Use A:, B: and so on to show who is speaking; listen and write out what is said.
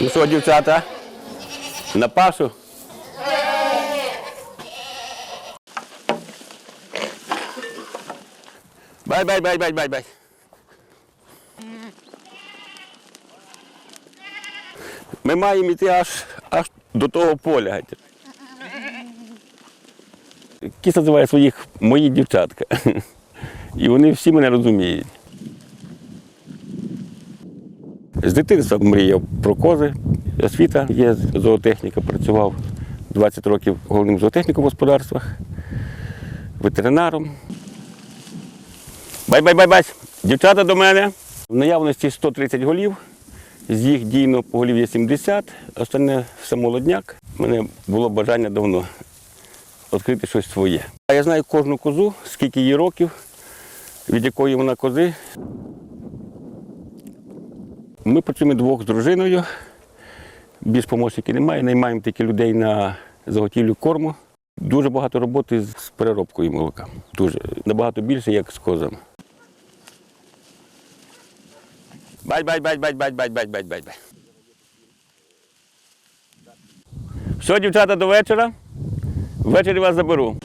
A: Ну що, дівчата? На пашу? Бай, бай, бай, бай, бай, бай. Ми маємо йти аж, аж до того поля. Кіс називає своїх мої дівчатка. І вони всі мене розуміють. З дитинства мріяв про кози. Освіта є зоотехніка, працював 20 років головним зоотехніком в господарствах, ветеринаром. Бай-бай-бай-бай! Дівчата до мене. В наявності 130 голів, з їх дійно поголів'я 70, остальне все молодняк. У мене було бажання давно відкрити щось своє. А я знаю кожну козу, скільки їй років, від якої вона кози. Ми працюємо двох з дружиною. Більш помощників немає, наймаємо тільки людей на заготівлю корму. Дуже багато роботи з переробкою молока. Дуже. Набагато більше, як з козами. Бать, бать, бать, бать, бать, бать, бать, бать, бать, бать. Все, дівчата, до вечора. Ввечері вас заберу.